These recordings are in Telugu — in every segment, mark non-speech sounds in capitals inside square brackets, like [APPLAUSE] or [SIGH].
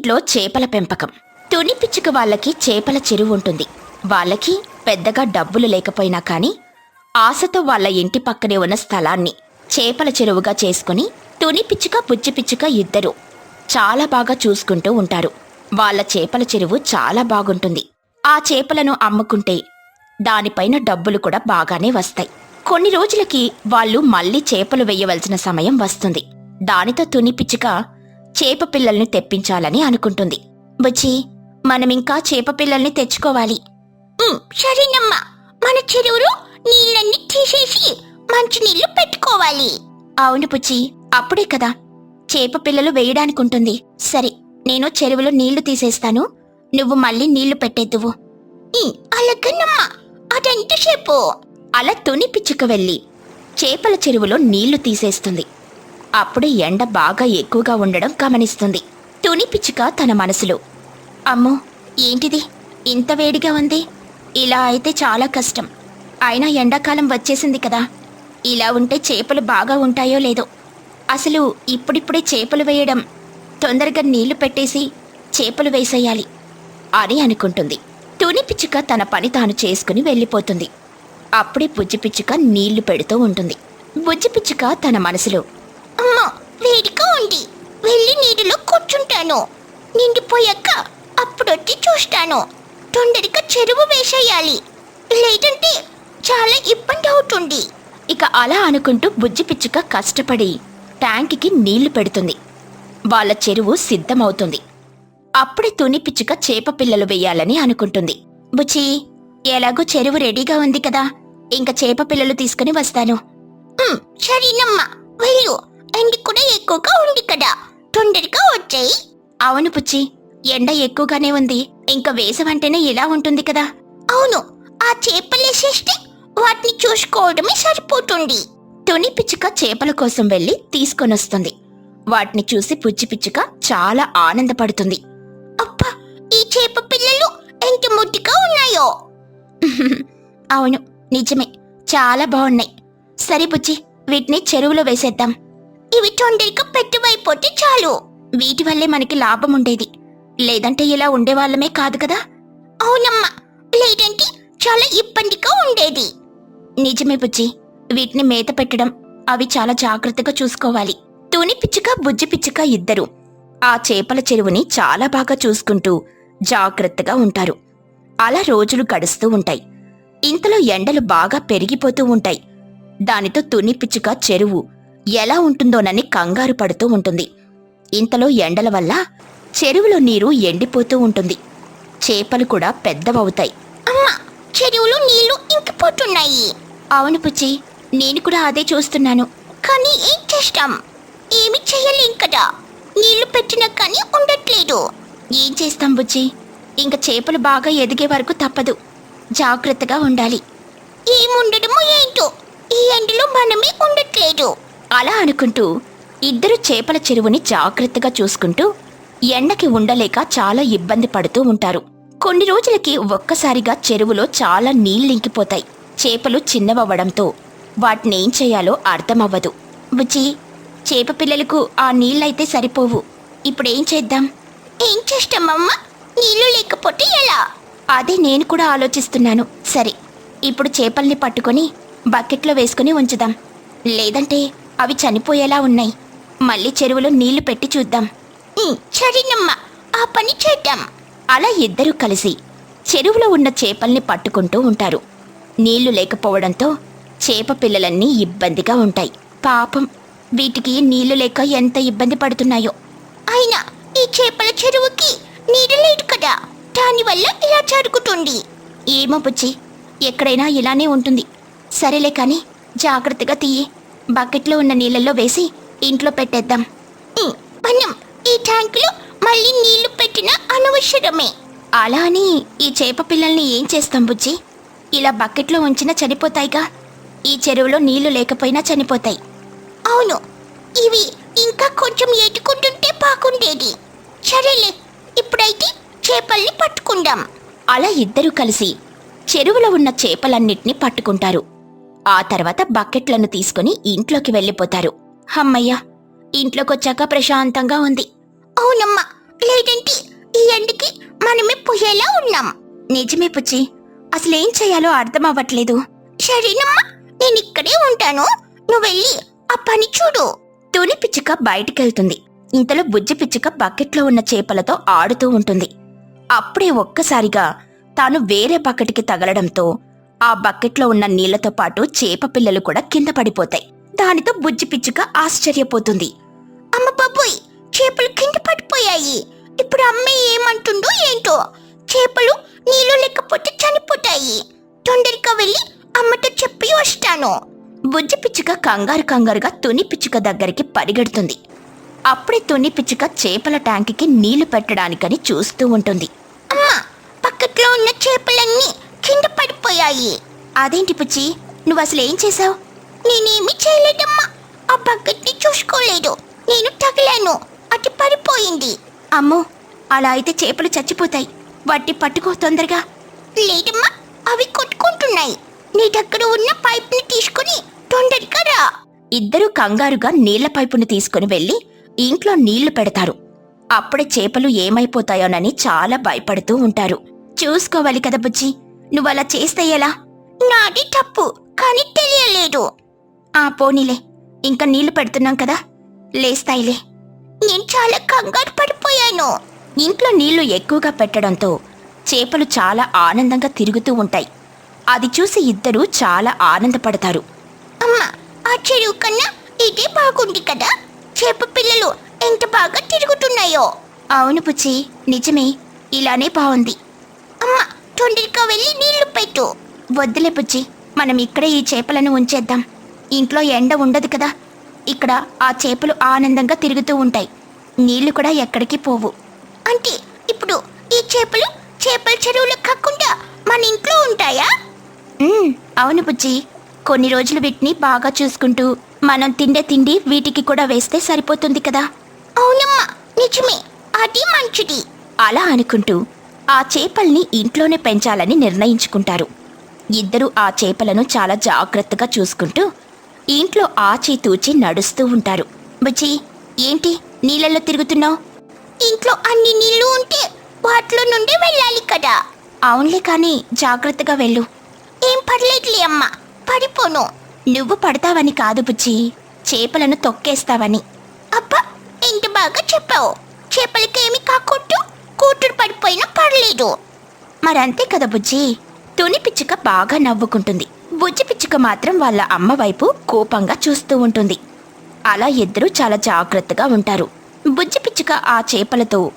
ఇంట్లో చేపల పెంపకం. తుని పిచ్చుక వాళ్ళకి చేపల చెరువు ఉంటుంది. వాళ్ళకి పెద్దగా డబ్బులు లేకపోయినా కానీ ఆశతో వాళ్ళ ఇంటి పక్కనే ఉన్న స్థలాన్ని చేపల చెరువుగా చేసుకుని తుని పిచ్చుక బుజ్జి పిచ్చుక ఇద్దరు చాలా బాగా చూసుకుంటూ ఉంటారు. వాళ్ళ చేపల చెరువు చాలా బాగుంటుంది. ఆ చేపలను అమ్ముకుంటే దానిపైన డబ్బులు కూడా బాగానే వస్తాయి. కొన్ని రోజులకి వాళ్ళు మళ్ళీ చేపలు వేయవలసిన సమయం వస్తుంది. దానితో తుని పిచ్చుక చేప పిల్లల్ని తెప్పించాలని అనుకుంటుంది. బుజ్జి మనమింకా చేప పిల్లల్ని తెచ్చుకోవాలి. సరేనమ్మా. మన చెరువులో నీళ్ళన్ని తీసేసి మంచినీళ్ళు పెట్టుకోవాలి. అవును పుచ్చి అప్పుడే కదా. చేప పిల్లలు వేయడానికి ఉంటుంది సరే నేను చెరువులో నీళ్ళు తీసేస్తాను. నువ్వు మళ్ళీ నీళ్ళు పెట్టేద్దువు. అలాగనమ్మా. అదెంతసేపు? అలా తుని పిచ్చుకు వెళ్ళి చేపల చెరువులో నీళ్ళు తీసేస్తుంది. అప్పుడు ఎండ బాగా ఎక్కువగా ఉండడం గమనిస్తుంది. తుని పిచ్చుక తన మనసులో అమ్మో ఏంటిది? ఇంత వేడిగా ఉంది. ఇలా అయితే చాలా కష్టం. అయినా ఎండాకాలం వచ్చేసింది కదా. ఇలా ఉంటే చేపలు బాగా ఉంటాయో లేదో. అసలు ఇప్పుడిప్పుడే చేపలు వేయడం తొందరగా నీళ్ళు పెట్టేసి చేపలు వేసేయాలి అని అనుకుంటుంది. తుని పిచ్చుక తన పని తాను చేసుకుని వెళ్ళిపోతుంది. అప్పుడే బుజ్జి పిచ్చుక నీళ్ళు పెడుతూ ఉంటుంది. బుజ్జి పిచ్చుక తన మనసులో అమ్మా వేడిగా ఉంది. వెళ్ళి నీటిలో కూర్చుంటాను. నిండిపోయాక అప్పుడొచ్చి చూస్తాను. తొందరగా చెరువు వేసేయాలి. లేదంటే చాలా ఇబ్బంది అవుతుంది. ఇక అలా అనుకుంటూ బుజ్జి పిచ్చుక కష్టపడి ట్యాంక్కి నీళ్ళు పెడుతుంది. వాళ్ళ చెరువు సిద్ధమవుతుంది. అప్పుడే తుని పిచ్చుక చేప పిల్లలు వెయ్యాలని అనుకుంటుంది. బుచ్చి ఎలాగో చెరువు రెడీగా ఉంది కదా. ఇంక చేప పిల్లలు తీసుకుని వస్తాను. సరేనమ్మా వెళ్ళు. ఎండ కూడా ఎక్కువగా ఉంది కదా. తొందరగా వచ్చాయి. అవును పుచ్చి. ఎండ ఎక్కువగానే ఉంది. ఇంకా వేసవంటేనే ఇలా ఉంటుంది కదా. అవును. ఆ చేపలేసేస్తే వాటిని చూసుకోవడమే సరిపోతుంది. తుని పిచ్చుక చేపల కోసం వెళ్ళి తీసుకొనొస్తుంది. వాటిని చూసి పుచ్చి పిచ్చుక చాలా ఆనందపడుతుంది. అబ్బా! ఈ చేప పిల్లలు ఎంత ముద్దుగా ఉన్నాయో. [LAUGHS] అవును. నిజమే. చాలా బాగున్నాయి. సరే బుజ్జి వీటిని చెరువులో వేసేద్దాం. ఇవి తొందరగా పెట్టువైపోతే చాలు. వీటి వల్లే మనకి లాభం ఉండేది లేదంటే ఇలా ఉండేవాళ్ళమే కాదు కదా? అవునమ్మా లేదంటే చాలా ఇబ్బందిగా ఉండేది. నిజమే బుజ్జి వీటిని మేత పెట్టడం అవి చాలా జాగ్రత్తగా చూసుకోవాలి. తుని పిచ్చుక బుజ్జి పిచ్చుక ఇద్దరు. ఆ చేపల చెరువుని చాలా బాగా చూసుకుంటూ జాగ్రత్తగా ఉంటారు. అలా రోజులు గడుస్తూ ఉంటాయి. ఇంతలో ఎండలు బాగా పెరిగిపోతూ ఉంటాయి. దానితో తుని పిచ్చుక చెరువు ఎలా ఉంటుందోనని కంగారు పడుతూ ఉంటుంది. ఇంతలో ఎండల వల్ల చెరువులో నీరు ఎండిపోతూ ఉంటుంది. చేపలు కూడా పెద్దవవుతాయి. అమ్మా చెరువులో నీళ్ళు ఇంకిపోతున్నాయి అవును పుచ్చి నేను కూడా అదే చూస్తున్నాను. కానీ ఏం చేస్తాం? ఏమి చెయ్యలేం కదా. నీళ్ళు పెట్టినా కానీ ఉండట్లేదు. ఏం చేస్తాం బుజ్జి? ఇంక చేపలు బాగా ఎదిగే వరకు తప్పదు. జాగ్రత్తగా ఉండాలి. ఏముండడమో ఏంటో? ఈ ఎండలో మనమే ఉండట్లేదు. అలా అనుకుంటూ ఇద్దరు చేపల చెరువుని జాగ్రత్తగా చూసుకుంటూ ఎండకి ఉండలేక చాలా ఇబ్బంది పడుతూ ఉంటారు. కొన్ని రోజులకి ఒక్కసారిగా చెరువులో చాలా నీళ్ళింకిపోతాయి చేపలు చిన్నవవ్వడంతో వాటినేం చేయాలో అర్థమవ్వదు. బుజ్జి చేప పిల్లలకు ఆ నీళ్ళైతే సరిపోవు. ఇప్పుడేం చేద్దాం? ఏం చేస్తామమ్మా? నీళ్ళు లేకపోతే ఎలా? అదే నేను కూడా ఆలోచిస్తున్నాను. సరే ఇప్పుడు చేపల్ని పట్టుకొని బకెట్లో వేసుకుని ఉంచుదాం. లేదంటే అవి చనిపోయేలా ఉన్నాయి. మళ్ళీ చెరువులో నీళ్ళు పెట్టి చూద్దాం. సరేనమ్మా ఆ పని చేద్దాం. అలా ఇద్దరూ కలిసి చెరువులో ఉన్న చేపల్ని పట్టుకుంటూ ఉంటారు. నీళ్ళు లేకపోవడంతో చేప పిల్లలన్నీ ఇబ్బందిగా ఉంటాయి. పాపం వీటికి నీళ్ళు లేక ఎంత ఇబ్బంది పడుతున్నాయో. అయినా ఈ చేపల చెరువుకి నీరు లేదు కదా. దానివల్ల ఇలా జరుగుతుంది. ఏమో బుజ్జి ఎక్కడైనా ఇలానే ఉంటుంది. సరేలే కాని జాగ్రత్తగా తీయి. బకెట్లో ఉన్న నీళ్ళల్లో వేసి ఇంట్లో పెట్టేద్దాం. మనం ఈ ట్యాంకులో మళ్ళీ నీళ్ళు పెట్టిన అనవసరమే. అలా అని ఈ చేప పిల్లల్ని ఏం చేస్తాం బుజ్జి? ఇలా బకెట్లో ఉంచినా చనిపోతాయిగా. ఈ చెరువులో నీళ్ళు లేకపోయినా చనిపోతాయి. అవును ఇవి ఇంకా కొంచెం ఎదుకుంటుంటే బాగుండేది. సరేలే ఇప్పుడైతే చేపల్ని పట్టుకుందాం. అలా ఇద్దరు కలిసి చెరువులో ఉన్న చేపలన్నిటినీ పట్టుకుంటారు. ఆ తర్వాత బకెట్లను తీసుకుని ఇంట్లోకి వెళ్ళిపోతారు. హమ్మయ్య ఇంట్లోకొచ్చాక ప్రశాంతంగా ఉంది. అవునమ్మా లేదంటే ఈ ఎండకి మనమే పోయేలా ఉన్నాం. నిజమే పుచ్చి అసలేం చేయాలో అర్థం అవ్వట్లేదు. సరేనమ్మా నేను ఇక్కడే ఉంటాను. నువ్వు వెళ్ళి ఆ పని చూడు. తుని పిచ్చుక బయటికెళ్తుంది. ఇంతలో బుజ్జి పిచ్చుక బకెట్లో ఉన్న చేపలతో ఆడుతూ ఉంటుంది. అప్పుడే ఒక్కసారిగా తాను వేరే బకెట్కి తగలడంతో ఆ బకెట్లో ఉన్న నీళ్ళతో పాటు చేప పిల్లలు కూడా కింద పడిపోతాయి. దానితో బుజ్జి పిచ్చుక ఆశ్చర్యపోతుంది. అమ్మ బాబోయ్ చేపలు కింద పడిపోయాయి. ఇప్పుడు అమ్మ ఏమంటుందో ఏంటో? చేపలు నీళ్ళు లేకపోతే చనిపోతాయి. తొందరగా వెళ్ళి అమ్మతో చెప్పి వస్తాను. బుజ్జి పిచ్చుక కంగారు కంగారుగా తుని పిచ్చుక దగ్గరికి పరిగెడుతుంది. అప్పుడే తుని పిచ్చుక చేపల ట్యాంక్కి నీళ్ళు పెట్టడానికని చూస్తూ ఉంటుంది. అమ్మా పక్కట్లో ఉన్న చేపలన్నీ కింద పడిపోయాయి. అదేంటి పుచ్చి నువ్వు అసలు ఏం చేసావు నేనేమి చేయలేదమ్మా. ఆ బకెట్ని చూసుకోలేదు. నేను తగిలాను. అది పడిపోయింది. అమ్మో అలా అయితే చేపలు చచ్చిపోతాయి. వాటిని పట్టుకో తొందరగా. లేదమ్మా అవి కొట్టుకుంటున్నాయి. నీ దగ్గర ఉన్న పైప్ని తీసుకుని తొందరగా రా. ఇద్దరు కంగారుగా నీళ్ళ పైపుని తీసుకుని వెళ్ళి ఇంట్లో నీళ్ళు పెడతారు. అప్పుడే చేపలు ఏమైపోతాయోనని చాలా భయపడుతూ ఉంటారు. చూసుకోవాలి కదా బుజ్జి. నువ్వలా చేస్తే ఎలా? నాది తప్పు కానీ తెలియలేదు. ఆ పోనీలే. ఇంకా నీళ్ళు పెడుతున్నాం కదా. లేస్తాయిలే. నేను చాలా కంగారు పడిపోయాను. ఇంట్లో నీళ్ళు ఎక్కువగా పెట్టడంతో చేపలు చాలా ఆనందంగా తిరుగుతూ ఉంటాయి. అది చూసి ఇద్దరూ చాలా ఆనందపడతారు. అమ్మా ఆ చెరువు కన్నా ఇదే బాగుంది కదా. చేప పిల్లలు ఎంత బాగా తిరుగుతున్నాయో. అవును పుచ్చి నిజమే. ఇలానే బాగుంది. అమ్మా తొందరగా వెళ్ళి నీళ్ళు పెట్టు. వద్దులే బుజ్జి మనం ఇక్కడే ఈ చేపలను ఉంచేద్దాం. ఇంట్లో ఎండ ఉండదు కదా. ఇక్కడ ఆ చేపలు ఆనందంగా తిరుగుతూ ఉంటాయి. నీళ్ళు కూడా ఎక్కడికి పోవు. అంటే ఇప్పుడు ఈ చేపలు చేపల చెరువులు కాకుండా మన ఇంట్లో ఉంటాయా? అవును బుజ్జి. కొన్ని రోజులు వీటిని బాగా చూసుకుంటూ మనం తిండే తిండి వీటికి కూడా వేస్తే సరిపోతుంది కదా. అవునమ్మా నిజమే. అది మంచిది. అలా అనుకుంటూ ఆ చేపల్ని ఇంట్లోనే పెంచాలని నిర్ణయించుకుంటారు. ఇద్దరు ఆ చేపలను చాలా జాగ్రత్తగా చూసుకుంటూ ఇంట్లో ఆచి తూచి నడుస్తూ ఉంటారు. బుజ్జి ఏంటి నీళ్ళల్లో తిరుగుతున్నావు? ఇంట్లో అన్ని నీళ్ళు ఉంటే వాటిలో నుండి వెళ్ళాలి కదా. అవునులే కానీ జాగ్రత్తగా వెళ్ళు. ఏం పర్లేదులే అమ్మా పడిపోను. నువ్వు పడతావని కాదు బుజ్జి చేపలను తొక్కేస్తావని. అబ్బా ఎంత బాగా చెప్పావు? చేపలకేమి కాకొట్టు కూతురు పడిపోయినా పర్లేదు మరంతే కదా బుజ్జి. తుని పిచ్చుక బాగా నవ్వుకుంటుంది. బుజ్జి పిచ్చుక మాత్రం వాళ్ళ అమ్మ వైపు కోపంగా చూస్తూ ఉంటుంది. అలా ఇద్దరూ చాలా జాగ్రత్తగా ఉంటారు. బుజ్జి పిచ్చుక ఆ చేపలతో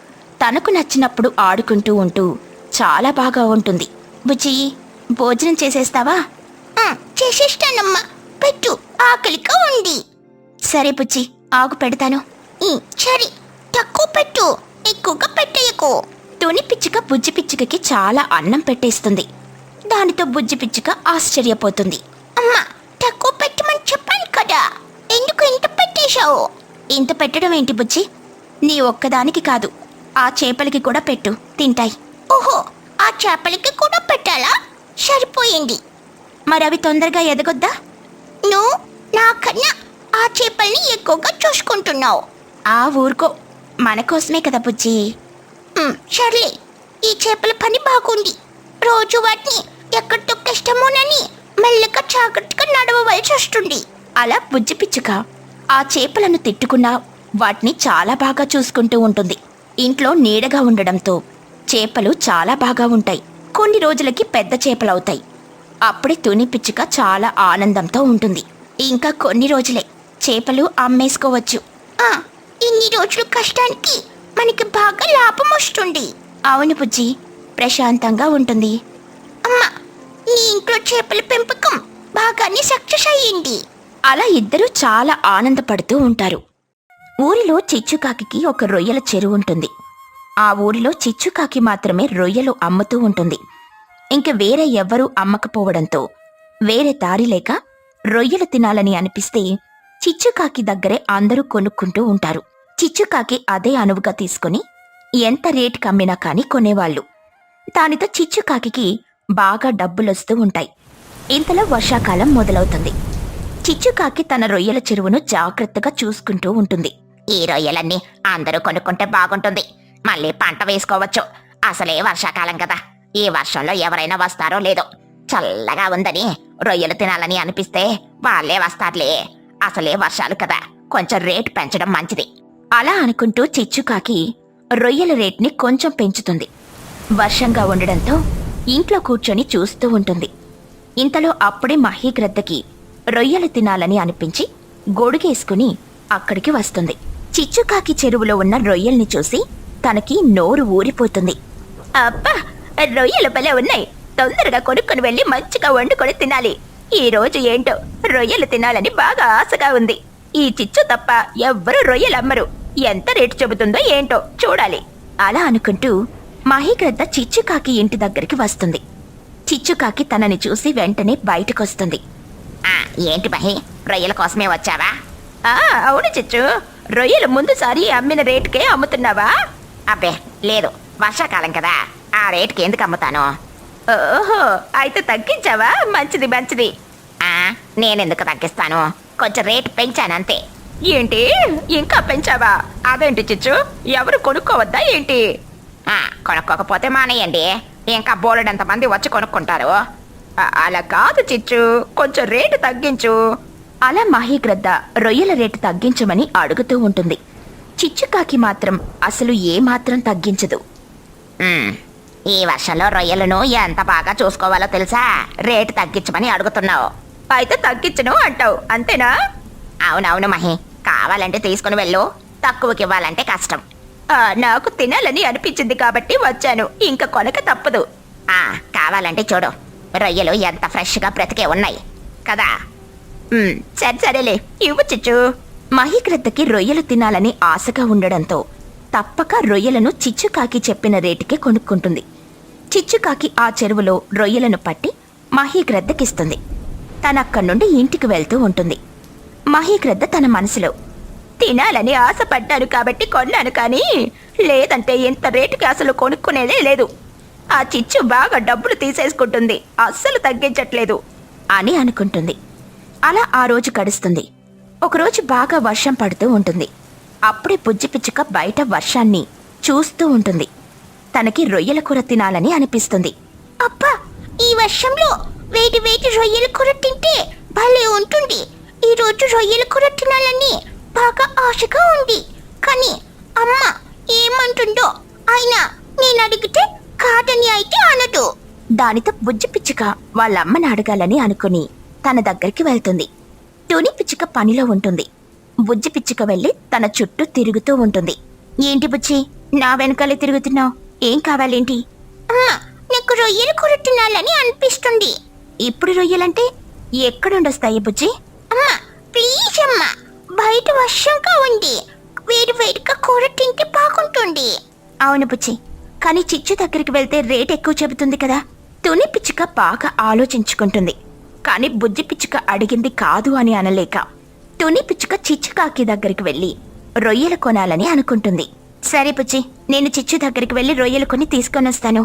తనకు నచ్చినప్పుడు ఆడుకుంటూ ఉంటూ చాలా బాగా ఉంటుంది. బుజ్జి భోజనం చేసేస్తావా? చేసేస్తానమ్మా. పెట్టు ఆకలిగా ఉంది. సరే బుజ్జి ఆగు పెడతాను. సరే తక్కువ పెట్టు. ఎక్కువగా పెట్టేయకు. తుని పిచ్చుక బుజ్జి పిచ్చుకకి చాలా అన్నం పెట్టేస్తుంది. దానితో బుజ్జి పిచ్చుక ఆశ్చర్యపోతుంది. అమ్మా తక్కువ పెట్టమని చెప్పాను కదా. ఎందుకు ఇంత పెట్టేశావు? ఇంత పెట్టడం ఏంటి బుజ్జి? నీ ఒక్కదానికి కాదు. ఆ చేపలకి కూడా పెట్టు తింటాయి. ఓహో ఆ చేపలకి కూడా పెట్టాలా? సరిపోయింది. మరి అవి తొందరగా ఎదగొద్దా? నువ్వు నాకన్నా ఆ చేపల్ని ఎక్కువగా చూసుకుంటున్నావు. ఆ ఊరుకో. మన కోసమే కదా బుజ్జి. సర్లే ఈ చేపల పని బాగుంది. రోజు వాటిని ఎక్కడ తొక్కిష్టమోనని మెల్లగా జాగ్రత్తగా నడవవలసి వస్తుంది. అలా బుజ్జి పిచ్చుక ఆ చేపలను తిట్టుకున్నా వాటిని చాలా బాగా చూసుకుంటూ ఉంటుంది. ఇంట్లో నీడగా ఉండడంతో చేపలు చాలా బాగా ఉంటాయి. కొన్ని రోజులకి పెద్ద చేపలవుతాయి. అప్పుడే తుని పిచ్చుక చాలా ఆనందంతో ఉంటుంది. ఇంకా కొన్ని రోజులే చేపలు అమ్మేసుకోవచ్చు. ఇన్ని రోజులు కష్టానికి మనకి బాగా లాభం వస్తుంది. అవును బుజ్జి ప్రశాంతంగా ఉంటుంది. అమ్మా నీ ఇంట్లో చేపల పెంపకం బాగానే సక్సెస్ అయ్యింది. అలా ఇద్దరూ చాలా ఆనందపడుతూ ఉంటారు. ఊరిలో చిచ్చుకాకి ఒక రొయ్యల చెరువు ఉంటుంది. ఆ ఊరిలో చిచ్చుకాకి మాత్రమే రొయ్యలు అమ్ముతూ ఉంటుంది. ఇంక వేరే ఎవ్వరూ అమ్మకపోవడంతో వేరే దారి లేక రొయ్యలు తినాలని అనిపిస్తే చిచ్చుకాకి దగ్గరే అందరూ కొనుక్కుంటూ ఉంటారు. చిచ్చుకాకి అదే అనువుగా తీసుకుని ఎంత రేటుకి కమ్మినా కానీ కొనేవాళ్ళు. దానితో చిచ్చుకాకి బాగా డబ్బులొస్తూ ఉంటాయి. ఇంతలో వర్షాకాలం మొదలవుతుంది. చిచ్చుకాకి తన రొయ్యల చెరువును జాగ్రత్తగా చూసుకుంటూ ఉంటుంది. ఈ రొయ్యలన్నీ అందరూ కొనుక్కుంటే బాగుంటుంది. మళ్ళీ పంట వేసుకోవచ్చు. అసలే వర్షాకాలం కదా. ఈ వర్షంలో ఎవరైనా వస్తారో లేదో. చల్లగా ఉందని రొయ్యలు తినాలని అనిపిస్తే వాళ్ళే వస్తారులే. అసలే వర్షాలు కదా. కొంచెం రేటు పెంచడం మంచిది. అలా అనుకుంటూ చిచ్చుకాకి రొయ్యల రేట్ని కొంచెం పెంచుతుంది. వర్షంగా ఉండడంతో ఇంట్లో కూర్చొని చూస్తూ ఉంటుంది. ఇంతలో అప్పుడే మహీగ్రద్దకి రొయ్యలు తినాలని అనిపించి గొడుగేసుకుని అక్కడికి వస్తుంది. చిచ్చుకాకి చెరువులో ఉన్న రొయ్యల్ని చూసి తనకి నోరు ఊరిపోతుంది. అబ్బా రొయ్యలు భలే ఉన్నాయి. తొందరగా కొనుక్కొని వెళ్ళి మంచిగా వండుకొని తినాలి. ఈ రోజు ఏంటో రొయ్యలు తినాలని బాగా ఆశగా ఉంది. ఈ చిచ్చు తప్ప ఎవ్వరూ రొయ్యలు అమ్మరు. ఎంత రేటు చెబుతుందో ఏంటో చూడాలి. అలా అనుకుంటూ మహిగ్రద్ద చిచ్చుకాకి ఇంటి దగ్గరికి వస్తుంది. చిచ్చుకాకి తనని చూసి వెంటనే బయటకొస్తుంది. ఏంటి మహి రొయ్యల కోసమే వచ్చావా? అవును చిచ్చు. రొయ్యలు ముందుసారి అమ్మిన రేటుకే అమ్ముతున్నావా? అబ్బే లేదు. వర్షాకాలం కదా. ఆ రేటుకి ఎందుకు అమ్ముతాను? ఓహో అయితే తగ్గించావా? మంచిది మంచిది. నేనెందుకు తగ్గిస్తాను? కొంచెం రేటు పెంచానంతే ఏంటి? ఇంకా పెంచావా? అదేంటి చిచ్చు? ఎవరు కొనుక్కోవద్దా ఏంటి? కొనుక్కోకపోతే మానేయండి. ఇంకా బోలెడంత మంది వచ్చి కొనుక్కుంటారు. అలా కాదు చిచ్చు. కొంచెం రేటు తగ్గించు. అలా మాహిగ్రద్ద రొయ్యల రేటు తగ్గించమని అడుగుతూ ఉంటుంది. చిచ్చుకాకి మాత్రం అసలు ఏమాత్రం తగ్గించదు. ఈ వర్షంలో రొయ్యలను ఎంత బాగా చూసుకోవాలో తెలుసా? రేటు తగ్గించమని అడుగుతున్నావు. అయితే తగ్గించను అంటావు. అంతేనా? అవునవును మహి. కావాలంటే తీసుకుని వెళ్ళు. తక్కువకి ఇవ్వాలంటే కష్టం. నాకు తినాలని అనిపించింది కాబట్టి వచ్చాను. ఇంకా కొనక తప్పదు. ఆ కావాలంటే చూడు. రొయ్యలు ఎంత ఫ్రెష్గా బ్రతికే ఉన్నాయి. కదా? సరే సరేలే. ఇవ్వు చిచ్చు. మహిక్రద్దకి రొయ్యలు తినాలని ఆశగా ఉండడంతో తప్పక రొయ్యలను చిచ్చుకాకి చెప్పిన రేటుకే కొనుక్కుంటుంది. చిచ్చుకాకి ఆ చెరువులో రొయ్యలను పట్టి మహీగ్రద్దకిస్తుంది. తనక్కడి నుండి ఇంటికి వెళ్తూ ఉంటుంది. మహీగ్రద్ద తన మనసులో తినాలని ఆశపడ్డాను కాబట్టి కొన్నాను కానీ లేదంటే ఇంత రేటుకి అసలు కొనుక్కునేదే లేదు. ఆ చిచ్చు బాగా డబ్బులు తీసేసుకుంటుంది అస్సలు తగ్గించట్లేదు అని అనుకుంటుంది. అలా ఆ రోజు గడుస్తుంది. ఒకరోజు బాగా వర్షం పడుతూ ఉంటుంది. అప్పుడే బుజ్జిపిచ్చుక బయట వర్షాన్ని చూస్తూ ఉంటుంది. తనకి రొయ్యల కూర తినాలని అనిపిస్తుంది. అబ్బా! ఈ వర్షంలో వేటి వేటి రొయ్యల కూర తింటే భలే ఉంటుంది. ఈ రోజు రొయ్యల కూర తినాలని బాగా ఆశగా ఉంది. కానీ అమ్మ ఏమంటుందో అయినా నేను అడిగితే కాదని అయితే అనదు. దానితో బుజ్జి పిచ్చుక వాళ్ళ అమ్మని అడగాలని అనుకుని తన దగ్గరికి వెళ్తుంది. తుని పిచ్చుక పనిలో ఉంటుంది. బుజ్జి పిచ్చుక వెళ్ళి తన చుట్టూ తిరుగుతూ ఉంటుంది. ఏంటి బుజ్జి నా వెనకాలే తిరుగుతున్నావు? ఏం కావాలేంటి? అమ్మా నాకు రొయ్యలు కూర తినాలని అనిపిస్తుంది. ఇప్పుడు రొయ్యలంటే ఎక్కడుండొస్తాయి బుజ్జి? అమ్మా బయట వర్షంగా ఉంది. వేడి వేడిగా కూర తింటే బాగుంటుంది. అవును బుజ్జి కానీ చిచ్చు దగ్గరికి వెళ్తే రేట్ ఎక్కువ చెబుతుంది కదా. తుని పిచ్చుక బాగా ఆలోచించుకుంటుంది. కానీ బుజ్జి పిచ్చుక అడిగింది కాదు అని అనలేక తుని పిచ్చుక చిచ్చుకాకి దగ్గరికి వెళ్ళి రొయ్యలు కొనాలని అనుకుంటుంది. సరే బుజ్జి నేను చిచ్చు దగ్గరికి వెళ్ళి రొయ్యలు కొని తీసుకొని వస్తాను.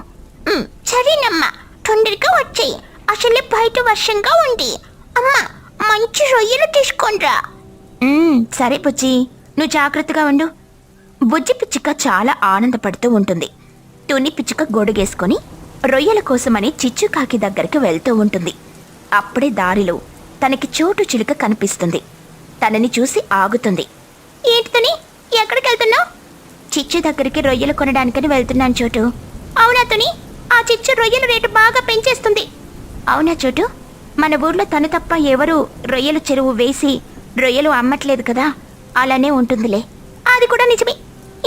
సరేనమ్మా తొందరగా వచ్చేయి. అసలే బయట వర్షంగా ఉంది. అమ్మా మంచి రొయ్యలు తీసుకోండ్రా. సరే బుజ్జి. నువ్వు జాగ్రత్తగా ఉండు. బుజ్జి పిచ్చుక చాలా ఆనందపడుతూ ఉంటుంది. తుని పిచ్చుక గొడుగేసుకొని రొయ్యల కోసమని చిచ్చుకాకి దగ్గరికి వెళ్తూ ఉంటుంది. అప్పుడే దారిలో తనకి చోటు చిలుక కనిపిస్తుంది. తనని చూసి ఆగుతుంది. ఏంటి తని? ఎక్కడికి వెళ్తున్నావు చిచ్చు దగ్గరికి రొయ్యలు కొనడానికని వెళ్తున్నాను చోటు. అవునా తుని? ఆ చిచ్చు రొయ్యల రేటు బాగా పెంచేస్తుంది. అవునా చోటు? మన ఊర్లో తను తప్ప ఎవరు రొయ్యలు చెరువు వేసి రొయ్యలు అమ్మట్లేదు కదా? అలానే ఉంటుందిలే. అది కూడా నిజమే.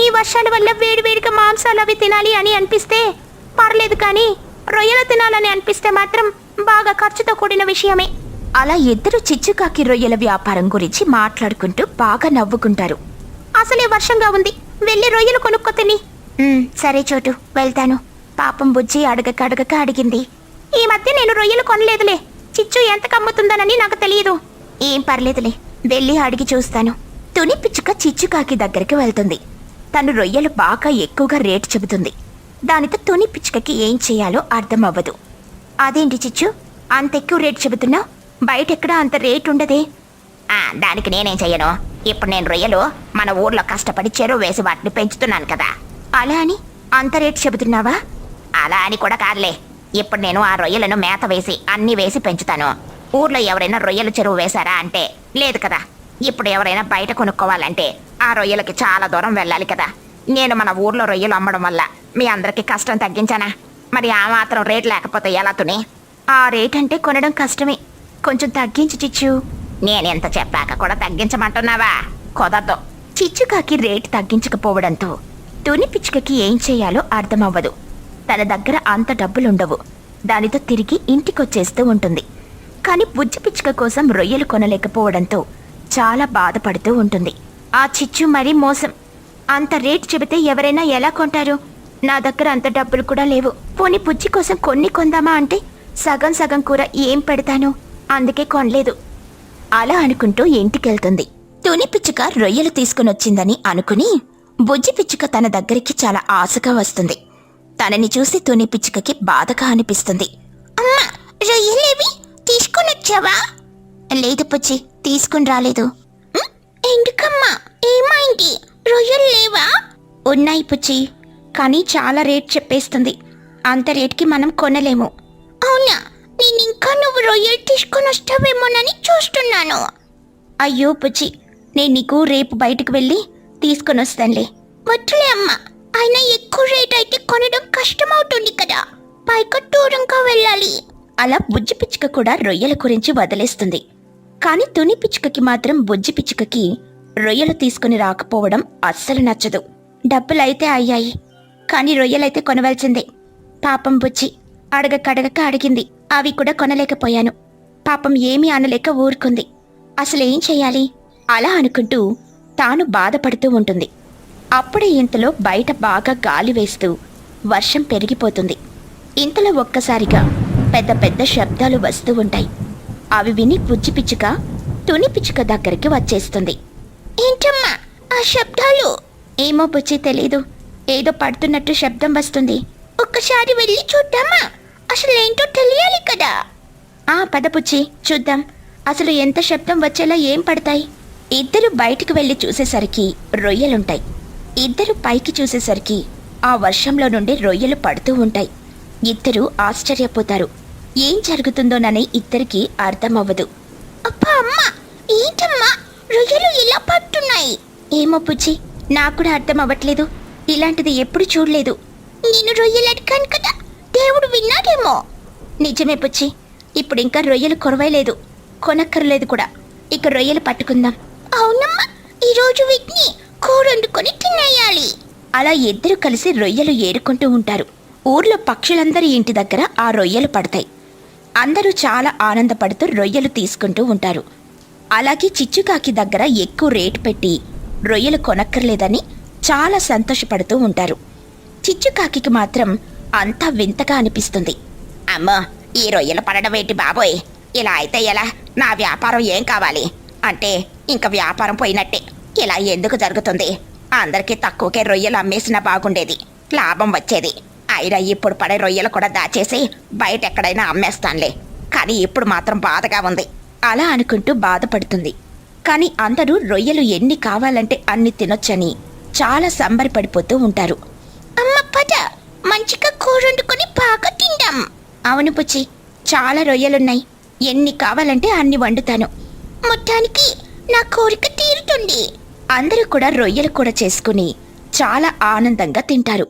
ఈ వర్షాల వల్ల వేడి వేడిగా మాంసాలు అవి తినాలి అని అనిపిస్తే పర్లేదు కానీ రొయ్యలు తినాలని అనిపిస్తే మాత్రం బాగా ఖర్చుతో కూడిన విషయమే. అలా ఇద్దరు చిచ్చుకాకి రొయ్యల వ్యాపారం గురించి మాట్లాడుకుంటూ బాగా నవ్వుకుంటారు. అసలే వర్షంగా ఉంది. వెళ్ళి రొయ్యలు కొనుక్కో తిని. సరే చోటు. వెళ్తాను. పాపం బుజ్జి అడగక అడగక అడిగింది. ఈ మధ్య నేను రొయ్యలు కొనలేదులే. చిచ్చు ఎంత కమ్ముతుందనని నాకు తెలియదు. ఏం పర్లేదులే వెళ్ళి అడిగి చూస్తాను. తుని పిచ్చుక చిచ్చుకాకి దగ్గరికి వెళ్తుంది. తను రొయ్యలు బాగా ఎక్కువగా రేటు చెబుతుంది. దానితో తుని పిచ్చుకకి ఏం చేయాలో అర్థం అవ్వదు అదేంటి చిచ్చు అంత ఎక్కువ రేటు చెబుతున్నావు? బయట అంత రేటు ఉండదే? దానికి నేనేం చెయ్యను. ఇప్పుడు నేను రొయ్యలు మన ఊర్లో కష్టపడి చెరువు వేసి వాటిని పెంచుతున్నాను కదా. అలా అని అంత రేటు చెబుతున్నావా? అలా అని కూడా కాదులే. ఇప్పుడు నేను ఆ రొయ్యలను మేత వేసి అన్ని వేసి పెంచుతాను. ఊర్లో ఎవరైనా రొయ్యల చెరువు వేశారా అంటే లేదు కదా. ఇప్పుడు ఎవరైనా బయట కొనుక్కోవాలంటే ఆ రొయ్యలకి చాలా దూరం వెళ్ళాలి కదా. నేను మన ఊర్లో రొయ్యలు అమ్మడం వల్ల మీ అందరికీ కష్టం తగ్గించానా? మరి ఆ మాత్రం రేట్ లేకపోతే ఎలా తుని? ఆ రేట్ అంటే కొనడం కష్టమే. కొంచెం తగ్గించు చిచ్చు. నేనెంత చెప్పాక కూడా తగ్గించమంటున్నావా? కుదరదు. చిచ్చుకాకి రేటు తగ్గించకపోవడంతో తుని పిచ్చుకకి ఏం చేయాలో అర్థమవ్వదు. తన దగ్గర అంత డబ్బులుండవు. దానితో తిరిగి ఇంటికొచ్చేస్తూ ఉంటుంది. కానీ బుజ్జి పిచ్చుక కోసం రొయ్యలు కొనలేకపోవడంతో చాలా బాధపడుతూ ఉంటుంది. ఆ చిచ్చు మరీ మోసం. అంత రేటు చెబితే ఎవరైనా ఎలా కొంటారు? నా దగ్గర అంత డబ్బులు కూడా లేవు. పోనీ బుజ్జి కోసం కొన్ని కొందామా అంటే సగం సగం కూర ఏం పెడతాను? అందుకే కొనలేదు. అలా అనుకుంటూ ఇంటికెళ్తుంది. తుని పిచ్చుక రొయ్యలు తీసుకునొచ్చిందని అనుకుని బుజ్జి పిచ్చుక తన దగ్గరికి చాలా ఆశగా వస్తుంది. తనని చూసి తుని పిచ్చుకకి బాధగా అనిపిస్తుంది. అమ్మా రొయ్యలేవి? తీసుకునొచ్చావా? లేదు పుచ్చి తీసుకుని రాలేదు. ఎందుకమ్మా? ఏమైంది? రొయ్యలు లేవా? ఉన్నాయి పుచ్చి కానీ చాలా రేట్ చెప్పేస్తుంది. అంత రేట్కి మనం కొనలేము. అవునా? నేను ఇంకా నువ్వు రొయ్యలు తీసుకొని వస్తావేమోనని చూస్తున్నాను. అయ్యో పుచ్చి నేను నీకు రేపు బయటకు వెళ్ళి తీసుకొని వస్తానులే వద్దులే అమ్మా అయినా ఎక్కువ రేట్ అయితే కొనడం కష్టం అవుతుంది కదా. పైగా దూరంగా వెళ్ళాలి. అలా బుజ్జి పిచ్చుక కూడా రొయ్యల గురించి వదిలేస్తుంది. కానీ తుని పిచ్చుకకి మాత్రం బుజ్జి పిచ్చుకకి రొయ్యలు తీసుకుని రాకపోవడం అస్సలు నచ్చదు. డబ్బులైతే అయ్యాయి. కానీ రొయ్యలైతే కొనవలసిందే. పాపం బుజ్జి అడగకడగక అడిగింది. అవి కూడా కొనలేకపోయాను. పాపం ఏమీ అనలేక ఊరుకుంది. అసలేం చేయాలి? అలా అనుకుంటూ తాను బాధపడుతూ ఉంటుంది. అప్పుడే ఇంతలో బయట బాగా గాలి వేస్తూ వర్షం పెరిగిపోతుంది. ఇంతలో ఒక్కసారిగా పెద్ద పెద్ద శబ్దాలు వస్తూ ఉంటాయి. అవి విని పుచ్చి పిచ్చుక తుని పిచ్చుక దగ్గరికి వచ్చేస్తుంది. ఏంటమ్మా ఆ శబ్దాలు? ఏమో పుచ్చి తెలీదు. ఏదో పడుతున్నట్టు శబ్దం వస్తుంది. ఒక్కసారి వెళ్ళి చూద్దామా? అసలు ఏంటో తెలియాలి కదా. ఆ పద పుచ్చి చూద్దాం. అసలు ఎంత శబ్దం వచ్చేలా ఏం పడతాయి? ఇద్దరు బయటికి వెళ్ళి చూసేసరికి రొయ్యలుంటాయి. ఇద్దరు పైకి చూసేసరికి ఆ వర్షంలో నుండి రొయ్యలు పడుతూ ఉంటాయి. ఇద్దరు ఆశ్చర్యపోతారు. ఏం జరుగుతుందోనని ఇద్దరికి అర్థమవ్వదు. అబ్బా అమ్మా! ఏంటమ్మా? రొయ్యలు ఇలా పట్టున్నాయి ఏమో పుచ్చి నాకు కూడా అర్థం అవ్వట్లేదు ఇలాంటిది ఎప్పుడు చూడలేదు. నేను రొయ్యలు అడిగాను కదా దేవుడు విన్నాడేమో. నిజమే పుచ్చి ఇప్పుడు ఇంకా రొయ్యలు కొరవైలేదు. కొనక్కర్లేదు కూడా. ఇక రొయ్యలు పట్టుకుందాం. అవునమ్మా ఈరోజు వీటిని కూరొండుకొని చేయాలి. అలా ఇద్దరు కలిసి రొయ్యలు ఏరుకుంటూ ఉంటారు. ఊర్లో పక్షులందరి ఇంటి దగ్గర ఆ రొయ్యలు పడతాయి. అందరూ చాలా ఆనందపడుతూ రొయ్యలు తీసుకుంటూ ఉంటారు. అలాగే చిచ్చుకాకి దగ్గర ఎక్కువ రేటు పెట్టి రొయ్యలు కొనక్కర్లేదని చాలా సంతోషపడుతూ ఉంటారు. చిచ్చుకాకి మాత్రం అంతా వింతగా అనిపిస్తుంది. అమ్మో ఈ రొయ్యలు పడడం ఏంటి బాబోయ్? ఇలా అయితే ఎలా? నా వ్యాపారం ఏం కావాలి? అంటే ఇంక వ్యాపారం పోయినట్టే. ఇలా ఎందుకు జరుగుతుంది? అందరికీ తక్కువకే రొయ్యలు అమ్మేసినా బాగుండేది. లాభం వచ్చేది. అయినా ఇప్పుడు పడే రొయ్యలు కూడా దాచేసి బయట ఎక్కడైనా అమ్మేస్తానులే. కానీ ఇప్పుడు మాత్రం బాధగా ఉంది. అలా అనుకుంటూ బాధపడుతుంది. కానీ అందరూ రొయ్యలు ఎన్ని కావాలంటే అన్ని తినొచ్చని చాలా సంబరపడిపోతూ ఉంటారు. అమ్మ పద మంచిగా కూరొండుకొని బాగా తిందాం. అవును పుచ్చి చాలా రొయ్యలున్నాయి. ఎన్ని కావాలంటే అన్ని వండుతాను. మొత్తానికి నా కోరిక తీరుతుంది. అందరూ కూడా రొయ్యలు కూడా చేసుకుని చాలా ఆనందంగా తింటారు.